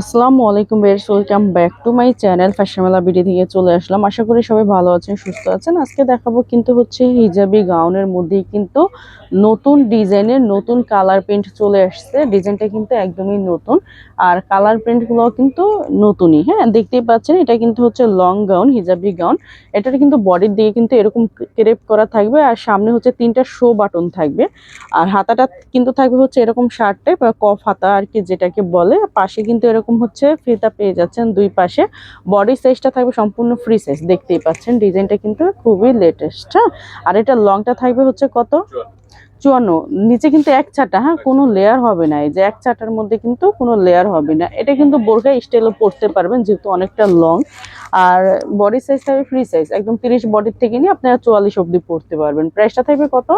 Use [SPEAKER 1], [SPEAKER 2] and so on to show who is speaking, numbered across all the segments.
[SPEAKER 1] আসসালামু আলাইকুম বেশ welcome back to my channel fashion Mela BD থেকে চলে আসলাম। আশা করি সবাই ভালো আছেন, সুস্থ আছেন। আজকে দেখাবো কিন্তু হচ্ছে হিজাবি গাউনের মধ্যেই কিন্তু নতুন ডিজাইনের নতুন কালার প্রিন্ট চলে আসছে। ডিজাইনটা কিন্তু একদমই নতুন আর কালার প্রিন্টগুলো কিন্তু নতুনই। হ্যাঁ দেখতেই পাচ্ছেন, এটা কিন্তু হচ্ছে লং গাউন হিজাবি গাউন এটার কিন্তু বডির দিকে কিন্তু এরকম ক্রেপ করা থাকবে আর সামনে হচ্ছে তিনটা শো বাটন থাকবে। আর হাতাটা কিন্তু থাকবে হচ্ছে এরকম শার্ট টাইপ কফ হাতা আর কি যেটাকে বলে। পাশে কিন্তু এরকম হচ্ছে ফিতা পেয়ে যাচ্ছেন দুই পাশে। বডি সাইজটা থাকবে সম্পূর্ণ ফ্রি সাইজ দেখতেই পাচ্ছেন। ডিজাইনটা কিন্তু খুবই লেটেস্ট হ্যাঁ? আর এটা লংটা থাকবে হচ্ছে কত? চুয়ান্ন। নিচে কিন্তু এক ছাটা হ্যাঁ? কোনো লেয়ার হবে না। এই যে এক ছাটার মধ্যে কিন্তু কোনো লেয়ার হবে না। এটা কিন্তু বোরকা স্টাইলও পড়তে পারবেন, যেহেতু অনেকটা লং আর বডি সাইজ থাকবে ফ্রি সাইজ একদম তিরিশ বডির থেকে নিয়ে আপনারা চুয়াল্লিশ অবধি পড়তে পারবেন। প্রাইসটা থাকবে কত?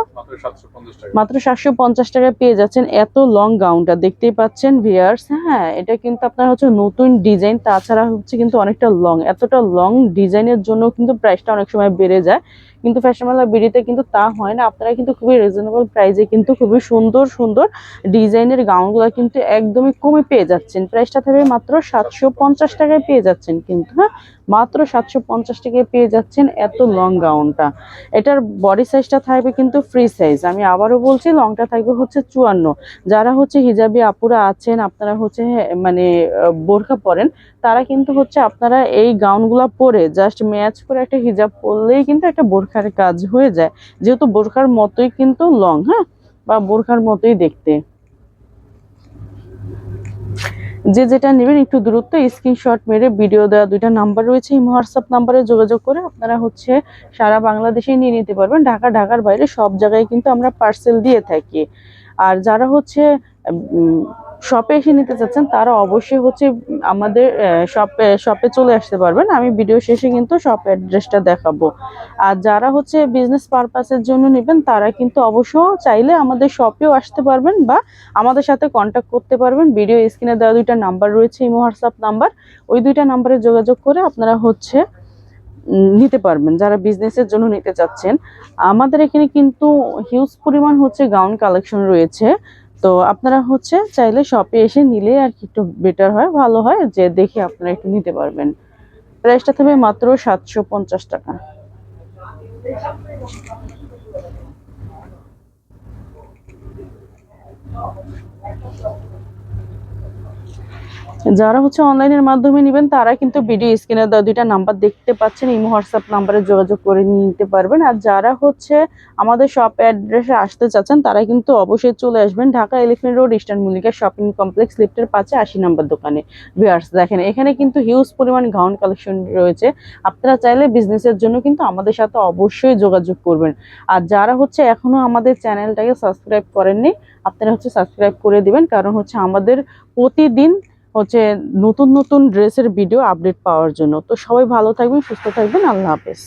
[SPEAKER 1] মাত্র সাতশো পঞ্চাশ টাকায় পেয়ে যাচ্ছেন এত লং গাউনটা দেখতেই পাচ্ছেন ভিয়ার্স হ্যাঁ এটা কিন্তু আপনার হচ্ছে নতুন ডিজাইন তাছাড়া হচ্ছে কিন্তু অনেকটা লং এতটা লং ডিজাইনের জন্য কিন্তু প্রাইসটা অনেক সময় বেড়ে যায়। কিন্তু ফ্যাশনওয়ালা বিড়িতে কিন্তু তা হয় না। আপনারা কিন্তু খুবই রিজনেবল প্রাইসে কিন্তু খুবই সুন্দর সুন্দর ডিজাইনের গাউনগুলো কিন্তু একদমই কমে পেয়ে যাচ্ছেন। প্রাইসটা থাকবে মাত্র সাতশো পঞ্চাশ টাকায় পেয়ে যাচ্ছেন কিন্তু হ্যাঁ? মাত্র সাতশো পঞ্চাশ টাকায় পেয়ে যাচ্ছেন এত লং গাউনটা এটার বডি সাইজটা থাকবে কিন্তু ফ্রি সাইজ আমি আবারও বলছি লংটা থাকবে হচ্ছে চুয়ান্ন। যারা হচ্ছে হিজাবি আপুরা আছেন, আপনারা হচ্ছে মানে বোরখা পরেন তারা কিন্তু হচ্ছে আপনারা এই গাউনগুলো পরে জাস্ট ম্যাচ করে একটা হিজাব পরলেই কিন্তু একটা বোরখার কাজ হয়ে যায়। যেহেতু বোরখার মতোই কিন্তু লং হ্যাঁ? বা বোরখার মতোই দেখতে। যে যেটা নেবেন একটু দূরত্ব স্ক্রিনশট মেরে ভিডিও দেওয়া দুইটা নাম্বার রয়েছে, এই হোয়াটসঅ্যাপ নাম্বারে যোগাযোগ করে আপনারা হচ্ছে সারা বাংলাদেশেই নিয়ে নিতে পারবেন। ঢাকা, ঢাকার বাইরে সব জায়গায় কিন্তু আমরা পার্সেল দিয়ে থাকি। আর যারা হচ্ছে শপে এসে নিতে চাচ্ছেন, তারা অবশ্যই হচ্ছে আমাদের শপে শপে চলে আসতে পারবেন। আমি ভিডিও শেষে কিন্তু শপ অ্যাড্রেসটা দেখাবো। আর যারা হচ্ছে বিজনেস পারপাসের জন্য নেবেন, তারা কিন্তু অবশ্য চাইলে আমাদের শপেও আসতে পারবেন বা আমাদের সাথে কন্ট্যাক্ট করতে পারবেন। ভিডিও স্ক্রিনে দেওয়া দুইটা নাম্বার রয়েছে ইমো হোয়াটসঅ্যাপ নাম্বার ওই দুইটা নাম্বারে যোগাযোগ করে আপনারা হচ্ছে নিতে পারবেন, যারা বিজনেসের জন্য নিতে চাচ্ছেন। আমাদের এখানে কিন্তু হিউজ পরিমাণ হচ্ছে গাউন কালেকশন রয়েছে। তো আপনারা হচ্ছে চাইলে শপে এসে নিলে আর কি একটু বেটার হয়, ভালো হয়, যে দেখে আপনারা একটু নিতে পারবেন। প্রাইসটা থাকবে মাত্র সাতশো পঞ্চাশ টাকা। যারা হচ্ছে অনলাইনের মাধ্যমে নেবেন, তারা কিন্তু ভিডিও স্ক্রিনে দেওয়া দুইটা নাম্বার দেখতে পাচ্ছেন। ইমো হোয়াটসঅ্যাপ নাম্বারে যোগাযোগ করে নিতে পারবেন। আর যারা হচ্ছে আমাদের শপ অ্যাড্রেসে আসতে চাচ্ছেন, তারা কিন্তু অবশ্যই চলে আসবেন Dhaka Elephant road Eastern Mallika shopping complex লিফটের পাশে আশি নাম্বার দোকানে। ভিউয়ার্স দেখেন, এখানে কিন্তু হিউজ পরিমাণ গাউন কালেকশন রয়েছে। আপনারা চাইলে বিজনেসের জন্য কিন্তু আমাদের সাথে অবশ্যই যোগাযোগ করবেন। আর যারা হচ্ছে এখনও আমাদের চ্যানেলটাকে সাবস্ক্রাইব করেননি, আপনারা হচ্ছে সাবস্ক্রাইব করে দিবেন। কারণ হচ্ছে আমাদের প্রতিদিন হচ্ছে নতুন নতুন ড্রেসের ভিডিও আপডেট পাওয়ার জন্য। তো সবাই ভালো থাকবেন, সুস্থ থাকবেন। আল্লাহ হাফেজ।